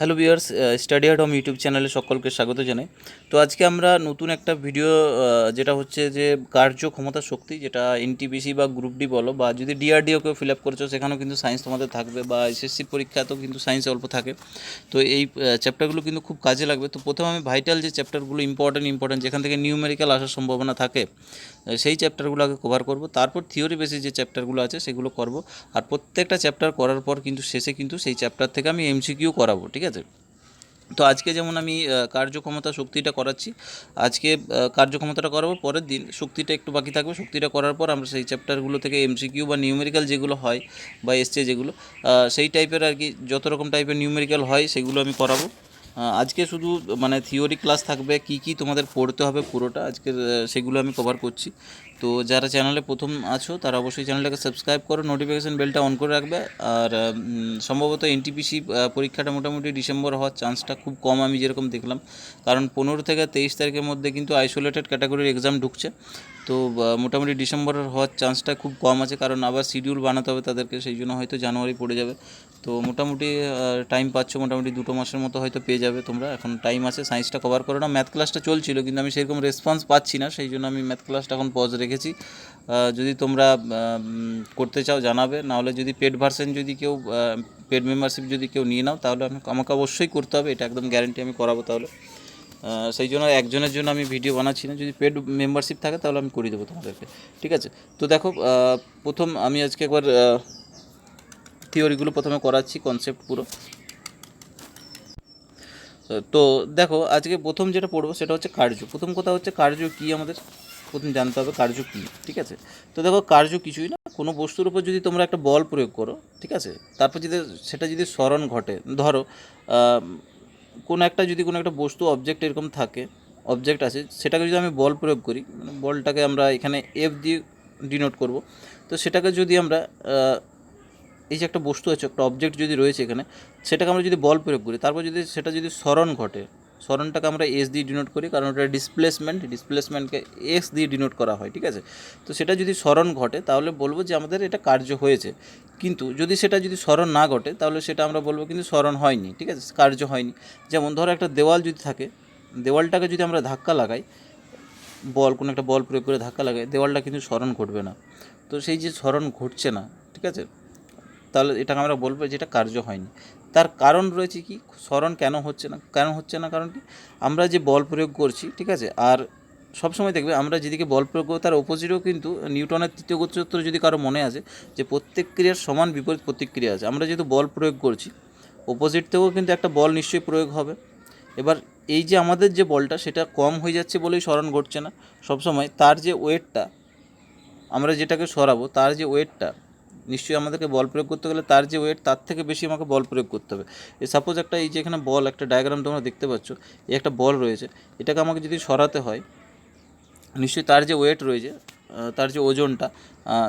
Hello Bears study at home YouTube চ্যানেলে সকলকে স্বাগত জানাই। তো আজকে আমরা নতুন একটা ভিডিও যেটা হচ্ছে যে কার্য ক্ষমতা শক্তি, যেটা এনটিপিসি বা গ্রুপ ডি বলো, বা যদি ডিআরডিওকেও ফিল আপ করেছ, সেখানেও কিন্তু সায়েন্স তোমাদের থাকবে, বা এসএসসি পরীক্ষাতেও কিন্তু সায়েন্স অল্প থাকে। তো এই চ্যাপ্টারগুলো কিন্তু খুব কাজে লাগবে। তো প্রথমে আমি ভাইটাল যে চ্যাপ্টারগুলো ইম্পর্টেন্ট ইম্পর্টেন্ট যেখান থেকে নিউমেরিক্যাল আসার সম্ভাবনা থাকে সেই চ্যাপ্টারগুলো আগে কভার করব। তারপর থিওরি বেসিস যে চ্যাপ্টারগুলো আছে, সেগুলো করব। আর প্রত্যেকটা চ্যাপ্টার করার পর কিন্তু, শেষে কিন্তু সেই চ্যাপ্টার থেকে আমি এমসিকিউ করাবো, ঠিক আছে? তো আজকে যেমন আমি কার্যক্ষমতা শক্তিটা করাচ্ছি, আজকে কার্যক্ষমতাটা করাবো, পরের দিন শক্তিটা একটু বাকি থাকবে। শক্তিটা করার পর আমরা সেই চ্যাপ্টারগুলো থেকে এমসিকিউ বা নিউমেরিক্যাল যেগুলো হয়, বা এসছে যেগুলো সেই টাইপের আর কি, যত রকম টাইপের নিউমেরিক্যাল হয়, সেগুলো আমি করাবো। আজকে শুধু মানে থিওরি ক্লাস থাকবে, কি কি তোমাদের পড়তে হবে পুরোটা আজকে সেগুলো আমি কভার করছি। তো যারা চ্যানেলে প্রথম আছো, তারা অবশ্যই চ্যানেলটাকে সাবস্ক্রাইব করো নোটিফিকেশান বেলটা অন করে রাখবে। আর সম্ভবত এনটিপিসি পরীক্ষাটা মোটামুটি ডিসেম্বর হওয়ার চান্সটা খুব কম আমি যেরকম দেখলাম। কারণ পনেরো থেকে তেইশ তারিখের মধ্যে কিন্তু আইসোলেটেড ক্যাটাগরির এক্সাম ঢুকছে। তো মোটামুটি ডিসেম্বরের হওয়ার চান্সটা খুব কম আছে, কারণ আবার শিডিউল বানাতে হবে তাদেরকে, সেই জন্য হয়তো জানুয়ারি পড়ে যাবে। তো মোটামুটি টাইম পাচ্ছ, মোটামুটি দুটো মাসের মতো হয়তো পেয়ে যাবে তোমরা। এখন টাইম আছে সায়েন্সটা কভার করো না। ম্যাথ ক্লাসটা চলছিল, কিন্তু আমি সেরকম রেসপন্স পাচ্ছি না, সেই জন্য আমি ম্যাথ ক্লাসটা এখন পজ রেখেছি। যদি তোমরা করতে চাও, জানাবে। নাহলে যদি পেড ভার্সন যদি কেউ পেড মেম্বারশিপ যদি কেউ নিয়ে নাও, তাহলে আমি আমাকে অবশ্যই করতে হবে। এটা একদম গ্যারেন্টি আমি করাবো তাহলে। সেই জন্য একজনের জন্য আমি ভিডিও বানাচ্ছি না। যদি পেড মেম্বারশিপ থাকে তাহলে আমি করে দেবো তোমাদেরকে। ঠিক আছে? তো দেখো প্রথম আমি আজকে একবার থিওরিগুলো প্রথমে করাচ্ছি কনসেপ্ট পুরো। তো দেখো, আজকে প্রথম যেটা পড়ব সেটা হচ্ছে কার্য প্রথম কথা হচ্ছে কার্য কী আমাদের? প্রথম জানতে হবে কার্য কী, ঠিক আছে? তো দেখো কার্য কিছুই না। কোনো বস্তুর উপর যদি তোমরা একটা বল প্রয়োগ করো, ঠিক আছে? তারপর যদি সেটা যদি স্মরণ ঘটে, ধরো কোনো একটা যদি কোনো একটা বস্তু অবজেক্ট এরকম থাকে অবজেক্ট আছে, সেটাকে যদি আমি বল প্রয়োগ করি মানে বলটাকে আমরা এখানে এফ দিয়ে ডিনোট করব, তো সেটাকে যদি আমরা এই যে একটা বস্তু আছে, একটা অবজেক্ট যদি রয়েছে এখানে, সেটাকে আমরা যদি বল প্রয়োগ করি, তারপর যদি সেটা যদি স্মরণ ঘটে স্মরণটাকে আমরা এস দিয়ে ডিনোট করি, কারণ ওটা ডিসপ্লেসমেন্ট ডিসপ্লেসমেন্টকে এস দিয়ে ডিনোট করা হয়, ঠিক আছে? তো সেটা যদি স্মরণ ঘটে, তাহলে বলব যে আমাদের এটা কার্য হয়েছে। কিন্তু যদি সেটা যদি স্মরণ না ঘটে, তাহলে সেটা আমরা বলব কিন্তু স্মরণ হয়নি, ঠিক আছে? কার্য হয়নি। যেমন ধরো একটা দেওয়াল যদি থাকে, দেওয়ালটাকে যদি আমরা ধাক্কা লাগাই, বল, কোনো একটা বল প্রয়োগ করে ধাক্কা লাগাই, দেওয়ালটা কিন্তু স্মরণ ঘটবে না। তো সেই যে স্মরণ ঘটছে না, ঠিক আছে? তাহলে এটাকে আমরা বলব যে এটা কার্য হয়নি। তার কারণ রয়েছে কি? স্মরণ কেন হচ্ছে না? কেন হচ্ছে না কারণ কি আমরা যে বল প্রয়োগ করছি, ঠিক আছে? আর সবসময় দেখবে আমরা যেদিকে বল প্রয়োগ করব, তার অপোজিটও কিন্তু নিউটনের তৃতীয় গোচর যদি কারও মনে আছে যে প্রত্যেক ক্রিয়ার সমান বিপরীত প্রতিক্রিয়া আছে, আমরা যেহেতু বল প্রয়োগ করছি অপোজিট থেকেও কিন্তু একটা বল নিশ্চয়ই প্রয়োগ হবে। এবার এই যে আমাদের যে বলটা, সেটা কম হয়ে যাচ্ছে বলেই স্মরণ ঘটছে না। সবসময় তার যে ওয়েটটা, আমরা যেটাকে সরাবো, তার যে ওয়েটটা নিশ্চয়ই আমাদেরকে বল প্রয়োগ করতে গেলে তার যে ওয়েট তার থেকে বেশি আমাকে বল প্রয়োগ করতে হবে। সাপোজ একটা এই যে এখানে বল, একটা ডায়াগ্রাম তোমরা দেখতে পাচ্ছ, এই একটা বল রয়েছে। এটাকে আমাকে যদি সরাতে হয়, নিশ্চয়ই তার যে ওয়েট রয়েছে তার যে ওজনটা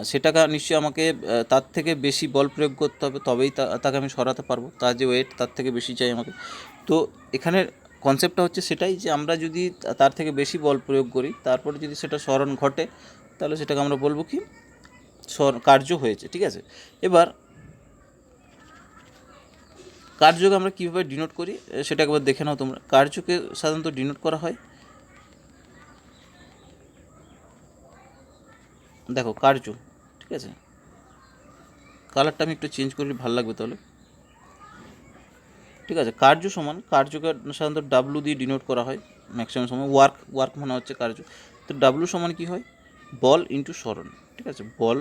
সেটাকে নিশ্চয়ই আমাকে তার থেকে বেশি বল প্রয়োগ করতে হবে, তবেই তাকে আমি সরাতে পারব। তার যে ওয়েট তার থেকে বেশি চাই আমাকে। তো এখানে কনসেপ্টটা হচ্ছে সেটাই যে আমরা যদি তার থেকে বেশি বল প্রয়োগ করি, তারপরে যদি সেটা স্মরণ ঘটে, তাহলে সেটাকে আমরা বলব কি? কার্য হয়েছে, ঠিক আছে? এবার কার্যকে আমরা কীভাবে ডিনোট করি সেটা একবার দেখে নাও তোমরা। কার্যকে সাধারণত ডিনোট করা হয়, দেখো, কার্য, ঠিক আছে? কালারটা আমি একটু চেঞ্জ করলে ভালো লাগবে তাহলে। ঠিক আছে, কার্য সমান, কার্যকে সাধারণত ডাব্লু দিয়ে ডিনোট করা হয় ম্যাক্সিমাম সময় ওয়ার্ক ওয়ার্ক মানে হচ্ছে কার্য। তো ডাব্লু সমান কি হয়? বল ইন্টু স্মরণ ঠিক আছে? বল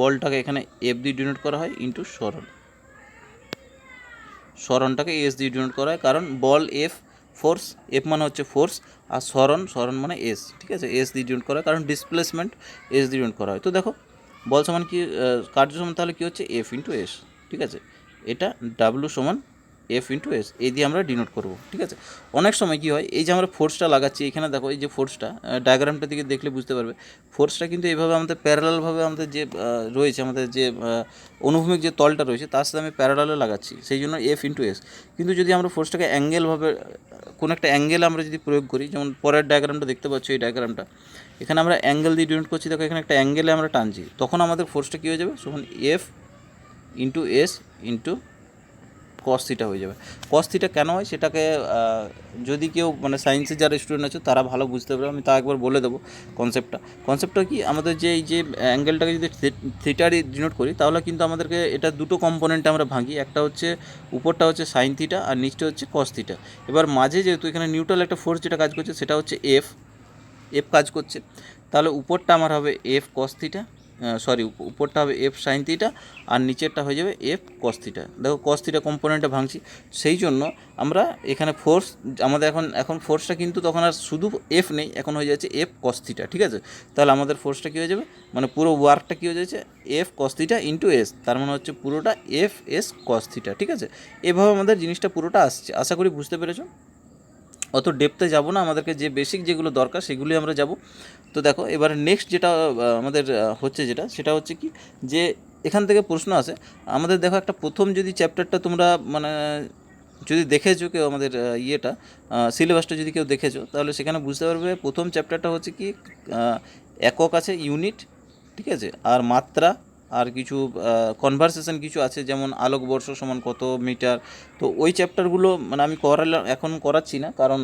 বলটাকে এখানে এফ দিয়ে ডিনোট করা হয় ইন্টু স্মরণ স্মরণটাকে এস দিয়ে ডিনোট করা হয়, কারণ বল এফ ফোর্স এফ মানে হচ্ছে ফোর্স আর স্মরণ স্মরণ মানে এস ঠিক আছে? এস দিয়ে ডিনোট করা হয়, কারণ ডিসপ্লেসমেন্ট এস দিয়ে ডিনোট করা হয়। তো দেখো, বল সমান কি কার্য সমান তাহলে কী হচ্ছে? এফ ইন্টু এস ঠিক আছে? এটা ডাব্লু সমান এফ ইন্টু এস এই দিয়ে আমরা ডিনোট করব, ঠিক আছে? অনেক সময় কী হয়, এই যে আমরা ফোর্সটা লাগাচ্ছি, এখানে দেখো, এই যে ফোর্সটা ডায়াগ্রামটা দিকে দেখলে বুঝতে পারবে ফোর্সটা কিন্তু এইভাবে আমাদের প্যারালালভাবে আমাদের যে রয়েছে, আমাদের যে অনুভূমিক যে তলটা রয়েছে, তার সাথে আমি প্যারালালে লাগাচ্ছি, সেই জন্য এফ ইন্টু এস কিন্তু যদি আমরা ফোর্সটাকে অ্যাঙ্গেলভাবে কোনো একটা অ্যাঙ্গেল আমরা যদি প্রয়োগ করি, যেমন পরের ডায়াগ্রামটা দেখতে পাচ্ছ, এই ডায়াগ্রামটা এখানে আমরা অ্যাঙ্গেল দিয়ে ডিনোট করছি, দেখো, এখানে একটা অ্যাঙ্গেলে আমরা টানছি, তখন আমাদের ফোর্সটা কী হয়ে যাবে? তখন F into S into cos theta হয়ে যাবে। কস থিটা কেন হয়? সেটাকে যদি কেউ মানে সায়েন্সের যারা স্টুডেন্ট আছে, তারা ভালো বুঝতে পারবে। আমি তা একবার বলে দেবো কনসেপ্টটা কনসেপ্টটা কি? আমাদের যে, এই যে অ্যাঙ্গেলটাকে যদি থিটারি ডিনোট করি, তাহলে কিন্তু আমাদেরকে এটা দুটো কম্পোনেন্টে আমরা ভাঙি। একটা হচ্ছে, উপরটা হচ্ছে সাইন থিটা আর নিচটা হচ্ছে কস থিটা এবার মাঝে যেহেতু এখানে নিউট্রাল একটা ফোর্স যেটা কাজ করছে, সেটা হচ্ছে এফ এফ কাজ করছে। তাহলে উপরটা আমার হবে এফ কস থিটা সরি উপরটা হবে এফ সাইন থিটা আর নিচেরটা হয়ে যাবে এফ কস থিটা দেখো কস থিটা কম্পোনেন্টে ভাঙছি। সেই জন্য আমরা এখানে ফোর্স আমাদের এখন এখন ফোর্সটা কিন্তু তখন আর শুধু এফ নেই, এখন হয়ে যাচ্ছে এফ কস থিটা ঠিক আছে? তাহলে আমাদের ফোর্সটা কী হয়ে যাবে? মানে পুরো ওয়ার্কটা কী হয়ে যাচ্ছে? F cos theta into S তার মানে হচ্ছে পুরোটা এফ এস কস থিটা ঠিক আছে? এভাবে আমাদের জিনিসটা পুরোটা আসছে। আশা করি বুঝতে পেরেছ? অত ডেপতে যাব না, আমাদেরকে যে বেসিক যেগুলো দরকার সেগুলি আমরা যাব। তো দেখো, এবার নেক্সট যেটা আমাদের হচ্ছে যেটা, সেটা হচ্ছে কি যে এখান থেকে প্রশ্ন আসে, আমাদের দেখো একটা প্রথম যদি চ্যাপ্টারটা তোমরা মানে যদি দেখেছ কেউ আমাদের ইয়েটা সিলেবাসটা যদি কেউ দেখেছ, তাহলে সেখানে বুঝতে পারবে প্রথম চ্যাপ্টারটা হচ্ছে কি একক আছে ইউনিট ঠিক আছে, আর মাত্রা আর কিছু কনভারসেশন কিছু আছে, যেমন আলোকবর্ষ সমান কত মিটার? তো ওই চ্যাপ্টারগুলো মানে আমি করালাম এখন করাচ্ছি না, কারণ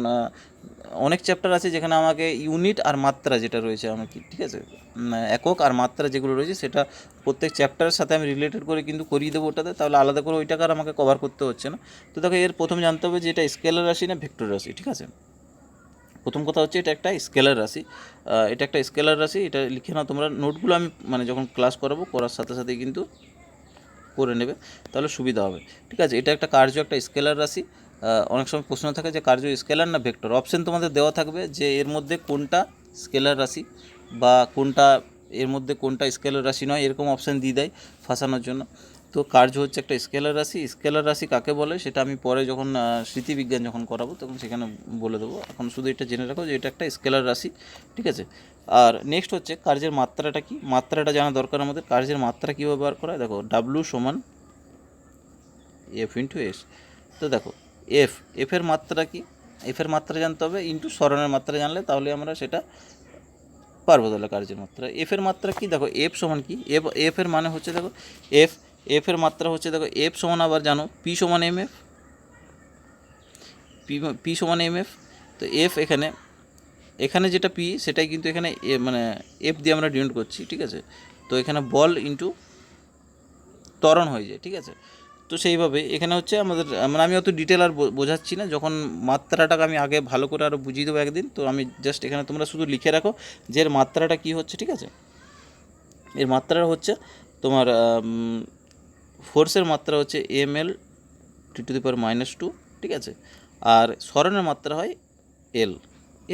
অনেক চ্যাপ্টার আছে যেখানে আমাকে ইউনিট আর মাত্রা যেটা রয়েছে আমার কি ঠিক আছে? একক আর মাত্রা যেগুলো রয়েছে, সেটা প্রত্যেক চ্যাপ্টারের সাথে আমি রিলেটেড করে কিন্তু করিয়ে দেবো ওটাতে, তাহলে আলাদা করে ওইটাকে আর আমাকে কভার করতে হচ্ছে না। তো দেখো, এর প্রথম জানতে হবে যে এটা স্কেলার রাশি না ভেক্টর রাশি, ঠিক আছে? প্রথম কথা হচ্ছে এটা একটা স্কেলার রাশি। এটা একটা স্কেলার রাশি, এটা লিখে নাও তোমরা। নোটগুলো আমি মানে যখন ক্লাস করাবো, করার সাথে সাথে কিন্তু করে নেবে, তাহলে সুবিধা হবে। ঠিক আছে? এটা একটা কার্য, একটা স্কেলার রাশি। অনেক সময় প্রশ্ন থাকে যে কার্য স্কেলার না ভেক্টর? অপশন তোমাদের দেওয়া থাকবে যে এর মধ্যে কোনটা স্কেলার রাশি বা কোনটা, এর মধ্যে কোনটা স্কেলার রাশি নয়, এরকম অপশান দিয়ে দেয় ফাঁসানোর জন্য। তো কার্য হচ্ছে একটা স্কেলার রাশি। স্কেলার রাশি কাকে বলে? সেটা আমি পরে যখন স্মৃতিবিজ্ঞান যখন করাবো, তখন সেখানে বলে দেবো। এখন শুধু এটা জেনে রাখো যে এটা একটা স্কেলার রাশি, ঠিক আছে? আর নেক্সট হচ্ছে কার্যের মাত্রাটা কি? মাত্রাটা জানা দরকার আমাদের। কার্যের মাত্রা কী ব্যবহার করা দেখো ডাব্লু সমান এফ ইন্টু এস তো দেখো এফ এফের মাত্রা কি? এফের মাত্রা জানতে হবে ইন্টু স্মরণের মাত্রা জানলে তাহলে আমরা সেটা পারব তাহলে কার্যের মাত্রা। এফের মাত্রা কি? দেখো এফ সমান কি? এফ এফের মানে হচ্ছে, দেখো এফ এফ এর মাত্রা হচ্ছে দেখো এফ সমান আবার জানো পি সমান এম এফ পি পি সমান এম এফ তো এফ এখানে এখানে যেটা পি সেটাই কিন্তু এখানে মানে এফ দিয়ে আমরা ডিনোট করছি, ঠিক আছে? তো এখানে বল ইন্টু ত্বরণ হয়ে যায়, ঠিক আছে? তো সেইভাবে এখানে হচ্ছে আমাদের মানে আমি অত ডিটেল আর বোঝাচ্ছি না, যখন মাত্রাটাকে আমি আগে ভালো করে আরও বুঝিয়ে দেবো একদিন, তো আমি জাস্ট এখানে তোমরা শুধু লিখে রাখো যে এর মাত্রাটা কী হচ্ছে, ঠিক আছে? এর মাত্রাটা হচ্ছে তোমার ফোর্সের মাত্রা হচ্ছে M L T to the power minus two ঠিক আছে? আর স্মরণের মাত্রা হয় এল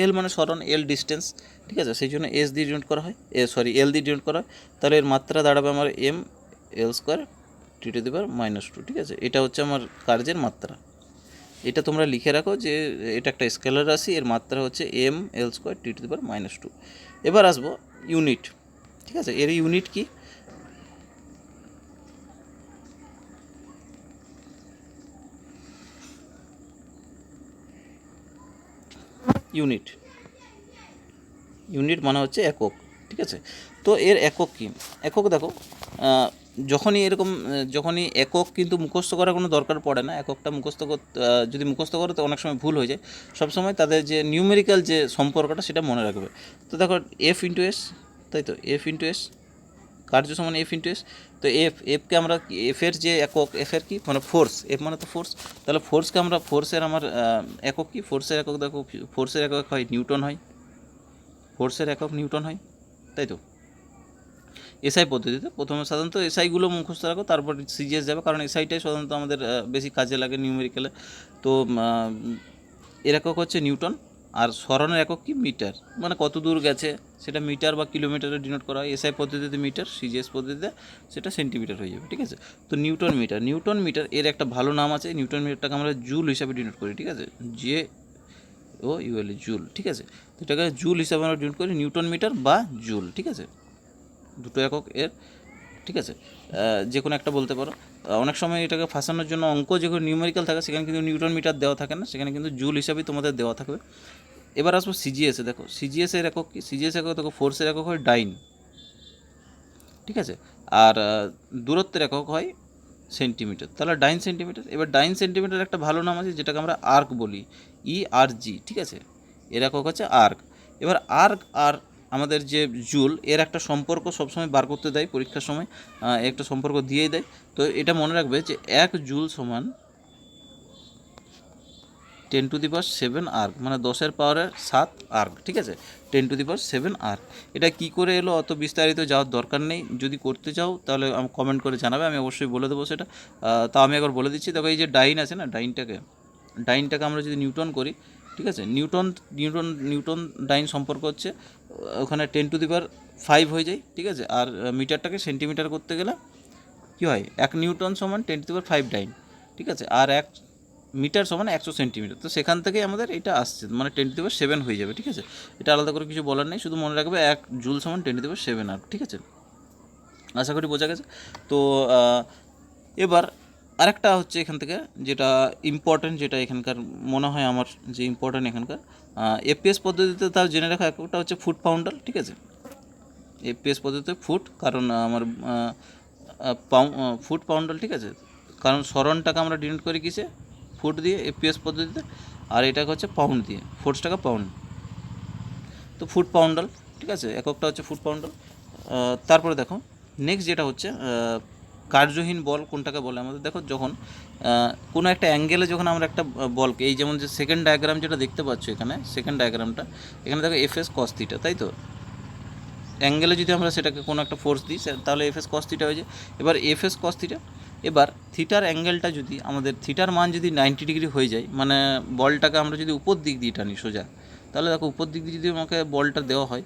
এল মানে স্মরণ এল ডিস্টেন্স ঠিক আছে? সেই জন্য এস দিয়ে ডিনোট করা হয়। এ সরি এল দিয়ে ডিনোট করা হয়। তাহলে এর মাত্রা দাঁড়াবে আমার M L square T to the power minus two ঠিক আছে? এটা হচ্ছে আমার কার্যের মাত্রা। এটা তোমরা লিখে রাখো যে এটা একটা স্কেলার রাশি, এর মাত্রা হচ্ছে M L square T to the power minus two এবার আসব ইউনিট ঠিক আছে? এর ইউনিট কি? ইউনিট। ইউনিট মানে হচ্ছে একক, ঠিক আছে? তো এর একক কি? একক দেখো যখনই এরকম, যখনই একক কিন্তু মুখস্থ করার কোনো দরকার পড়ে না, এককটা মুখস্থ যদি মুখস্থ করো তো অনেক সময় ভুল হয়ে যায়। সবসময় তাদের যে নিউমেরিক্যাল যে সম্পর্কটা সেটা মনে রাখবে। তো দেখো এফ ইন্টু এস তাই তো? এফ ইন্টু এস কার্য সমান এফ ইন্টু এস তো এফ এফকে আমরা এফের যে একক এফের কি? মানে ফোর্স এফ মানে তো ফোর্স তাহলে ফোর্সকে আমরা ফোর্সের আমার একক কি? ফোর্সের একক দেখো ফোর্সের একক হয় নিউটন হয়। ফোর্সের একক নিউটন হয়, তাই তো? এসআই পদ্ধতিতে প্রথমে সাধারণত এসআইগুলো মুখস্থ রাখো, তারপর সিজিএস যাবে, কারণ এসআইটাই সাধারণত আমাদের বেশি কাজে লাগে নিউমেরিক্যালে তো এর একক হচ্ছে নিউটন। আর স্মরণের একক কি? মিটার। মানে কত দূর গেছে? সেটা মিটার বা কিলোমিটারে ডিনোট করা হয়। এসআই পদ্ধতিতে মিটার, সিজিএস পদ্ধতিতে সেটা সেন্টিমিটার হয়ে যাবে, ঠিক আছে? তো নিউটন মিটার নিউটন মিটার এর একটা ভালো নাম আছে। নিউটন মিটারটাকে আমরা জুল হিসাবে ডিনোট করি, ঠিক আছে? যে ও ইউএল জুল, ঠিক আছে? তো এটাকে জুল হিসাবে আমরা ডিনোট করি, নিউটন মিটার বা জুল, ঠিক আছে? দুটো একক এর ঠিক আছে? যে কোনো একটা বলতে পারো। অনেক সময় এটাকে ফাঁসানোর জন্য অঙ্ক যেগুলো নিউমেরিক্যাল থাকে, সেখানে কিন্তু নিউটন মিটার দেওয়া থাকে না, সেখানে কিন্তু জুল হিসাবেই তোমাদের দেওয়া থাকবে। এবার আসব সিজিএসে দেখো। সিজিএস এর একক কি? সিজিএস একক দেখো ফোর্সের একক হয় ডাইন। ঠিক আছে? আর দূরত্বের একক হয় সেন্টিমিটার তাহলে ডাইন সেন্টিমিটার এবার ডাইন সেন্টিমিটার একটা ভালো নাম আছে, যেটাকে আমরা আর্ক বলি। ই আর জি ঠিক আছে? এর একক হচ্ছে আর্ক এবার আর্ক আর আমাদের যে জুল, এর একটা সম্পর্ক সবসময় বার করতে দেয়, পরীক্ষার সময় একটা সম্পর্ক দিয়েই দেয়। তো এটা মনে রাখবে যে এক জুল সমান ten to the power seven erg মানে দশের পাওয়ারের সাত আর্ক, ঠিক আছে? Ten to the power seven erg. এটা কি করে এলো, অত বিস্তারিত যাওয়ার দরকার নেই। যদি করতে চাও, তাহলে আমি কমেন্ট করে জানাবে, আমি অবশ্যই বলে দেবো সেটা। তা আমি একবার বলে দিচ্ছি। দেখো, এই যে ডাইন আছে না, ডাইনটাকে ডাইনটাকে আমরা যদি নিউটন করি, ঠিক আছে? নিউটন নিউটন নিউটন ডাইন সম্পর্ক হচ্ছে ওখানে ten to the power five হয়ে যায়, ঠিক আছে? আর মিটারটাকে সেন্টিমিটার করতে গেলে কী হয়? এক নিউটন সমান ten to the power five dyne ঠিক আছে? আর এক মিটার সমান একশো সেন্টিমিটার তো সেখান থেকেই আমাদের এটা আসছে মানে টেন টু সেভেন হয়ে যাবে, ঠিক আছে? এটা আলাদা করে কিছু বলার নেই, শুধু মনে রাখবে এক জুল সমান টেন টু সেভেন আর, ঠিক আছে? আশা করি বোঝা গেছে। তো এবার আরেকটা হচ্ছে এখান থেকে, যেটা ইম্পর্ট্যান্ট যেটা এখানকার মনে হয় আমার যে ইম্পর্ট্যান্ট এখানকার এপিএস পদ্ধতিতে তাও জেনে রাখা, একটা হচ্ছে ফুড পাউন্ডার ঠিক আছে? এপিএস পদ্ধতিতে ফুট কারণ আমার ফুট পাউন্ডাল ঠিক আছে? কারণ স্মরণটাকে আমরা ডিনোট করি কিসে? ফুট দিয়ে এপিএস পদ্ধতিতে, আর এটাকে হচ্ছে পাউন্ড দিয়ে টাকা পাউন্ড তো ফুট পাউন্ডাল ঠিক আছে? এককটা হচ্ছে ফুট পাউন্ডাল তারপরে দেখো নেক্সট যেটা হচ্ছে কার্যহীন বল কোনটাকে বলে? আমাদের দেখো যখন কোনো একটা অ্যাঙ্গেলে যখন আমরা একটা বলকে, এই যেমন যে সেকেন্ড ডায়াগ্রাম যেটা দেখতে পাচ্ছ এখানে সেকেন্ড ডায়াগ্রামটা এখানে দেখো এফ এস কস্তিটা তাই তো? অ্যাঙ্গেলে যদি আমরা সেটাকে কোনো একটা ফোর্স দিই তাহলে এফ এস কস্তিটা হয়ে যায়। এবার এফ এস কস্তিটা এবার থিটার অ্যাঙ্গেলটা যদি, আমাদের থিটার মান যদি নাইনটি ডিগ্রি হয়ে যায় মানে বলটাকে আমরা যদি উপর দিক দিয়ে টানি সোজা, তাহলে দেখো উপর দিক দিয়ে যদি আমাকে বলটা দেওয়া হয়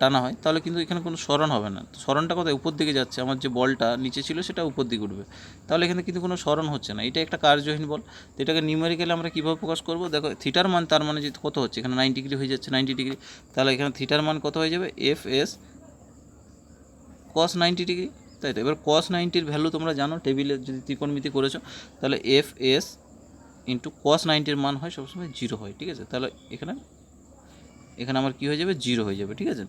টানা হয়, তাহলে কিন্তু এখানে কোনো স্মরণ হবে না। স্মরণটা কোথায়? উপর দিকে যাচ্ছে। আমার যে বলটা নিচে ছিল সেটা উপর দিকে উঠবে। তাহলে এখানে কিন্তু কোনো স্মরণ হচ্ছে না। এটা একটা কার্যহীন বল। তো এটাকে নিউমেরিক্যালি আমরা কীভাবে প্রকাশ করব? দেখো থিটার মান তার মানে যদি কত হচ্ছে? এখানে নাইনটি ডিগ্রি হয়ে যাচ্ছে নাইনটি ডিগ্রি তাহলে এখানে থিটার মান কত হয়ে যাবে? F S cos ninety degree তাই তো? এবার কস নাইনটির ভ্যালু তোমরা জানো টেবিলে যদি ত্রিকোণমিতি করেছ, তাহলে এফ এস ইন্টু কস নাইনটির মান হয় সবসময় জিরো হয়, ঠিক আছে? তাহলে এখানে এখানে আমার কী হয়ে যাবে? জিরো হয়ে যাবে, ঠিক আছে?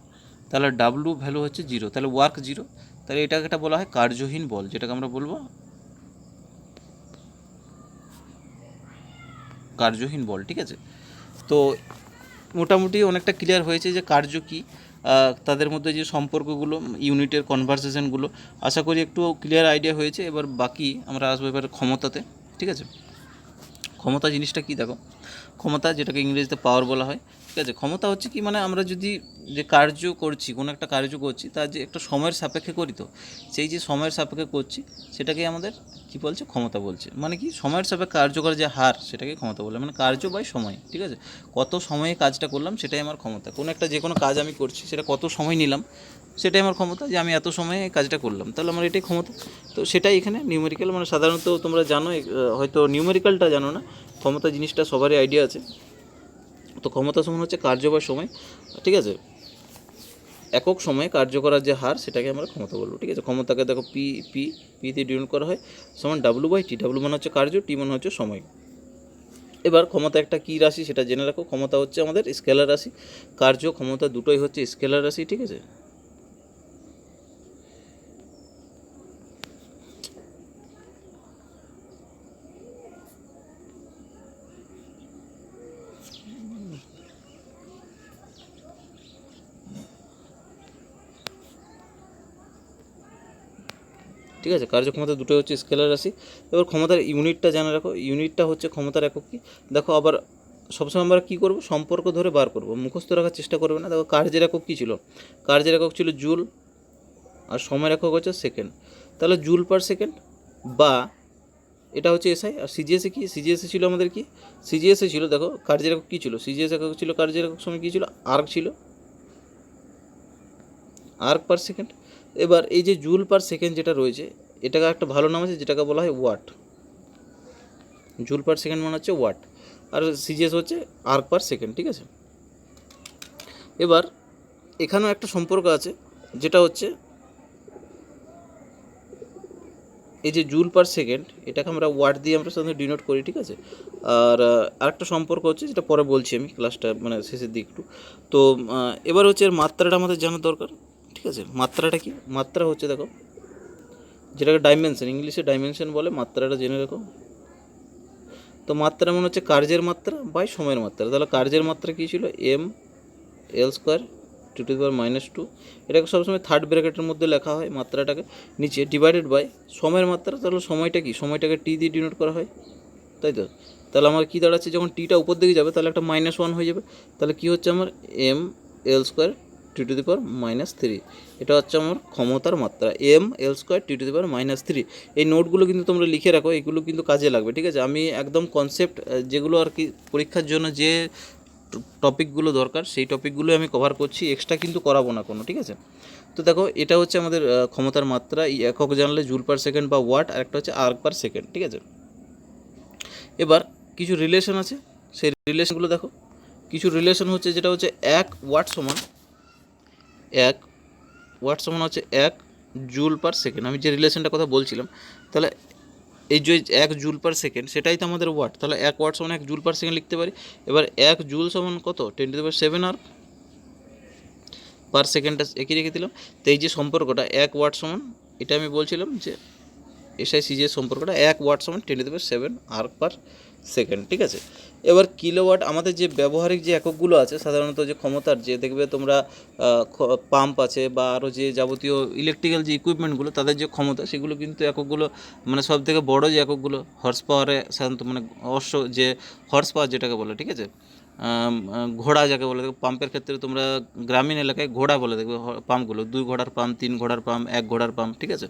তাহলে ডাব্লু ভ্যালু হচ্ছে জিরো তাহলে ওয়ার্ক জিরো তাহলে এটাকে একটা বলা হয় কার্যহীন বল, যেটাকে আমরা বলব কার্যহীন বল, ঠিক আছে? তো মোটামুটি অনেকটা ক্লিয়ার হয়েছে যে কার্য কী তাদের মধ্যে যে সম্পর্কগুলো, ইউনিটের কনভারসেশনগুলো আশা করি একটু ক্লিয়ার আইডিয়া হয়েছে, এবার বাকি আমরা আসব এবার ক্ষমতাতে, ঠিক আছে? ক্ষমতা জিনিসটা কি দেখো? ক্ষমতা যেটাকে ইংরেজিতে পাওয়ার বলা হয় আছে। ক্ষমতা হচ্ছে কি মানে আমরা যদি যে কার্য করছি, কোনো একটা কার্য করছি তার যে একটা সময়ের সাপেক্ষে করি তো, সেই যে সময়ের সাপেক্ষে করছি, সেটাকে আমাদের কি বলছে? ক্ষমতা বলছে। মানে কি? সময়ের সাপেক্ষে কার্যকর যে হার, সেটাকে ক্ষমতা বলে। মানে কার্য বাই সময়, ঠিক আছে? কত সময়ে কাজটা করলাম, সেটাই আমার ক্ষমতা। কোনো একটা যে কোনো কাজ আমি করছি, সেটা কত সময় নিলাম, সেটাই আমার ক্ষমতা যে আমি এত সময়ে কাজটা করলাম। তাহলে আমার এটাই ক্ষমতা। তো সেটাই এখানে নিউমেরিক্যাল মানে সাধারণত তোমরা জানো হয়তো নিউমেরিক্যালটা জানো না, ক্ষমতা জিনিসটা সবারই আইডিয়া আছে। তো ক্ষমতা সমান হচ্ছে কার্য বা সময়, ঠিক আছে? একক সময়ে কার্য করার যে হার, সেটাকে আমরা ক্ষমতা বলব, ঠিক আছে? ক্ষমতাকে দেখো পি পি পি দিয়ে ডিনোট করা হয়, সমান ডাব্লু বাই টি ডাব্লু মানে হচ্ছে কার্য টি মানে হচ্ছে সময়। এবার ক্ষমতা একটা কী রাশি, সেটা জেনে রাখো, ক্ষমতা হচ্ছে আমাদের স্কেলার রাশি, কার্য ক্ষমতা দুটোই হচ্ছে স্কেলার রাশি, ঠিক আছে? ঠিক আছে? কার্যক্ষমতা দুটোই হচ্ছে স্কেলার রাশি। এবার ক্ষমতার ইউনিটটা জানা রাখো। ইউনিটটা হচ্ছে ক্ষমতার একক কি? দেখো, আবার সবসময় আমরা কী করব? সম্পর্ক ধরে বার করব। মুখস্থ রাখার চেষ্টা করবে না। দেখো, কার্যের একক কী ছিল? কার্যের একক ছিল জুল আর সময়ের একক হচ্ছে সেকেন্ড। তাহলে জুল পার সেকেন্ড বা এটা হচ্ছে এসআই আর সিজিএসে কি? সিজিএসে ছিল আমাদের কি? সিজিএসে ছিল, দেখো, কার্যের একক কী ছিল? সিজিএস একক ছিল, কার্যের একক সময় কী ছিল? আর্ক ছিল। Erg per second. এবার এই যে জুল পার সেকেন্ড যেটা রয়েছে, এটাকে একটা ভালো নাম আছে যেটাকে বলা হয় ওয়াট। জুল পার সেকেন্ড মানে হচ্ছে ওয়াট। আর সিজিএস হচ্ছে আর্ক পার সেকেন্ড, ঠিক আছে? এবার এখানেও একটা সম্পর্ক আছে, যেটা হচ্ছে এই যে জুল পার সেকেন্ড, এটাকে আমরা ওয়াট দিয়ে আমরা সাধারণত ডিনোট করি, ঠিক আছে? আর আরেকটা সম্পর্ক হচ্ছে যেটা পরে বলছি আমি ক্লাসটা মানে শেষের দিক একটু। তো এবার হচ্ছে এর মাত্রাটা আমাদের জানার দরকার। ঠিক আছে, মাত্রাটা কি? মাত্রা হচ্ছে দেখো, যেটাকে ডাইমেনশন ইংলিশে ডাইমেনশন বলে মাত্রাটা জেনে রাখো। তো মাত্রা মনে হচ্ছে কার্যের মাত্রা বাই সময়ের মাত্রা। তাহলে কার্যের মাত্রা কী ছিল? M L square to to power minus two এটাকে সবসময় থার্ড ব্র্যাকেটের মধ্যে লেখা হয় মাত্রাটাকে। নিচে ডিভাইডেড বাই সময়ের মাত্রা, তাহলে সময়টা কি? সময়টাকে টি দিয়ে ডিনোট করা হয়। তাই তো? তাহলে আমার কী দাঁড়াচ্ছে? যখন টিটা উপর দিকে যাবে, তাহলে একটা মাইনাস ওয়ান হয়ে যাবে। তাহলে কী হচ্ছে আমার? M L square to to the power minus three. এটা হচ্ছে আমার ক্ষমতার মাত্রা, M L square to to the power minus three. এই নোটগুলো কিন্তু তোমরা লিখে রাখো, এগুলো কিন্তু কাজে লাগবে, ঠিক আছে? আমি একদম কনসেপ্ট যেগুলো আর কি পরীক্ষার জন্য যে টপিকগুলো দরকার, সেই টপিকগুলো আমি কভার করছি এক্সট্রা কিন্তু করাবো না কোনো, ঠিক আছে? তো দেখো, এটা হচ্ছে আমাদের ক্ষমতার মাত্রা একক জানলে জুল পার সেকেন্ড বা ওয়াট, আর একটা হচ্ছে আর্ক পার সেকেন্ড, ঠিক আছে? এবার কিছু রিলেশন আছে, সেই রিলেশনগুলো দেখো। কিছু রিলেশন হচ্ছে, যেটা হচ্ছে এক ওয়াট সমান এক ওয়াট সমান হচ্ছে এক জুল পার সেকেন্ড। আমি যে রিলেশনটার কথা বলছিলাম, তাহলে এই যে এক জুল পার সেকেন্ড, সেটাই তো আমাদের ওয়াট। তাহলে এক ওয়াট সমান এক জুল পার সেকেন্ড লিখতে পারি। এবার এক জুল সমান কত? Ten to power seven erg per সেকেন্ডটা একই রেখে দিলাম। তো এই যে সম্পর্কটা, এক ওয়াট সমান, এটা আমি বলছিলাম যে এসআই সিজি এর সম্পর্কটা, এক ওয়াট সমান ten to seven erg per second, ঠিক আছে? এবার কিলোওয়াট আমাদের যে ব্যবহারিক যে এককগুলো আছে, সাধারণত যে ক্ষমতার, যে দেখবে তোমরা পাম্প আছে বা আরও যে যাবতীয় ইলেকট্রিক্যাল যে ইকুইপমেন্টগুলো তাদের যে ক্ষমতা, সেগুলো কিন্তু এককগুলো মানে সব থেকে বড় যে এককগুলো হর্স পাওয়ারে সাধারণত মানে অশ্ব যে হর্স পাওয়ার যেটাকে বলে, ঠিক আছে? ঘোড়া যাকে বলে, দেখো পাম্পের ক্ষেত্রে তোমরা গ্রামীণ এলাকায় ঘোড়া বলে দেখবে পাম্পগুলো দুই ঘোড়ার পাম্প তিন ঘোড়ার পাম্প এক ঘোড়ার পাম্প ঠিক আছে?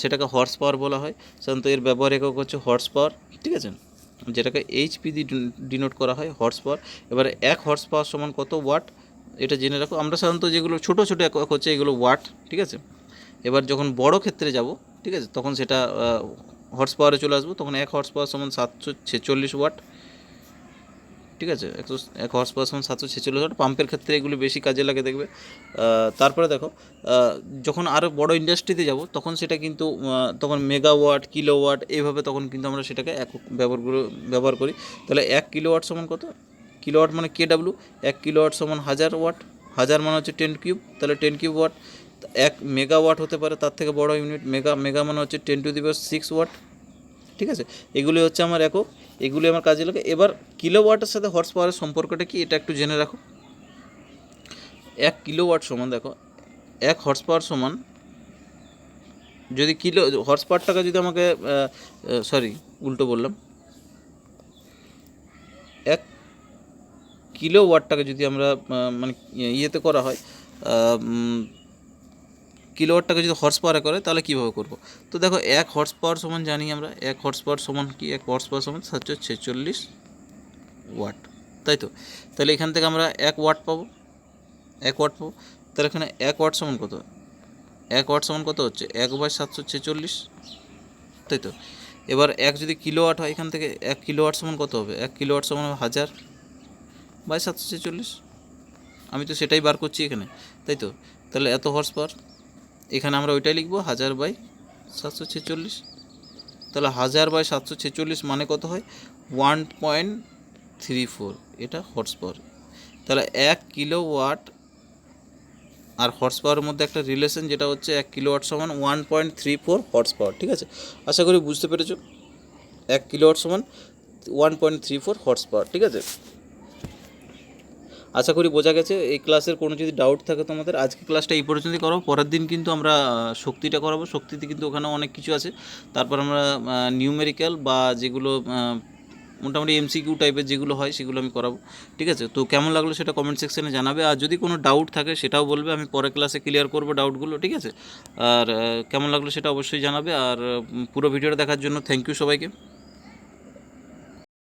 সেটাকে হর্স পাওয়ার বলা হয়। সাধারণত এর ব্যবহার একক হচ্ছে হর্স পাওয়ার ঠিক আছে? যেটাকে এইচপি দিয়ে ডিনোট করা হয় হর্স পাওয়ার এবারে এক হর্স পাওয়ার সমান কত ওয়াট এটা জেনে রাখো। আমরা সাধারণত যেগুলো ছোট, ছোটো একক হচ্ছে এগুলো ওয়াট ঠিক আছে? এবার যখন বড় ক্ষেত্রে যাব, ঠিক আছে? তখন সেটা হর্স পাওয়ারে চলে আসব। তখন এক হর্স পাওয়ার সমান সাতশো ছেচল্লিশ ওয়াট ঠিক আছে? একশো এক হর্স পাওয়ার সাতশো ছেচল্লিশ ওয়াট, পাম্পের ক্ষেত্রে এগুলো বেশি কাজে লাগে দেখবে। তারপরে দেখো যখন আরও বড় ইন্ডাস্ট্রিতে যাব, তখন সেটা কিন্তু তখন মেগাওয়াট কিলোওয়াট এইভাবে তখন কিন্তু আমরা সেটাকে এক ব্যবহার ব্যবহার করি। তাহলে এক কিলোওয়াট সমান কত? কিলোওয়াট মানে কে ডাব্লু এক কিলোওয়াট সমান হাজার ওয়াট হাজার মানে হচ্ছে টেন কিউব তাহলে টেন কিউব ওয়াট এক মেগাওয়াট হতে পারে তার থেকে বড় ইউনিট মেগা মেগা মানে হচ্ছে ten to the six watt ঠিক আছে? এগুলি হচ্ছে আমার একক। এগুলি আমার কাজে লাগে। এবার কিলোওয়াটের সাথে হর্স পাওয়ারের সম্পর্কটা কি? এটা একটু জেনে রাখো। এক কিলোওয়াট সমান, দেখো। এক হর্স পাওয়ার সমান, যদি কিলো হর্স পাওয়ারটাকে যদি আমাকে সরি উল্টো বললাম। এক কিলো ওয়াটটাকে যদি আমরা মানে ইয়েতে করা হয় কিলোওয়াটটাকে যদি হর্স পাওয়ারে করে, তাহলে কীভাবে করব? তো দেখো, এক হর্স পাওয়ার সমান জানি আমরা, এক হর্স পাওয়ার সমান কি? এক হর্স পাওয়ার সমান সাতশো ছেচল্লিশ ওয়াট তাই তো? তাহলে এখান থেকে আমরা এক ওয়াট পাবো। এক ওয়াট পাবো। তাহলে এখানে এক ওয়াট সমান কত? এক ওয়াট সমান কত হচ্ছে? এক বাই সাতশো ছেচল্লিশ। তাই তো? এবার এক যদি কিলোওয়াট হয়, এখান থেকে এক কিলোওয়াট সমান কত হবে? এক কিলোওয়াট সমান হবে হাজার বাই সাতশো ছেচল্লিশ। আমি তো সেটাই বার করছি এখানে। তাই তো? তাহলে এত হর্স পাওয়ার এখানে আমরা ওইটাই লিখব হাজার বাই সাতশো ছেচল্লিশ। তাহলে হাজার বাই সাতশো ছেচল্লিশ মানে কত হয়? One point three four. এটা হর্স পাওয়ার তাহলে এক কিলো ওয়াট আর হর্স পাওয়ারের মধ্যে একটা রিলেশন যেটা হচ্ছে এক কিলো ওয়াট সমান one point three four horse power ঠিক আছে? আশা করি বুঝতে পেরেছ? এক কিলো ওয়াট সমান one point three four horse power ঠিক আছে? আশা করি বোঝা গেছে, এই ক্লাসের কোনো যদি ডাউট থাকে তোমাদের, আজকে ক্লাসটা এই পর্যন্তই করো। পরের দিন কিন্তু আমরা শক্তিটা করাবো। শক্তিতে কিন্তু ওখানে অনেক কিছু আছে। তারপর আমরা নিউমেরিক্যাল বা যেগুলো মোটামুটি এমসিকিউ টাইপের যেগুলো হয়, সেগুলো আমি করাবো। ঠিক আছে? তো কেমন লাগল সেটা কমেন্ট সেকশনে জানাবে। আর যদি কোনো ডাউট থাকে, সেটাও বলবে। আমি পরের ক্লাসে ক্লিয়ার করব ডাউটগুলো ঠিক আছে? আর কেমন লাগল সেটা অবশ্যই জানাবে। আর পুরো ভিডিওটা দেখার জন্য থ্যাংক ইউ সবাইকে।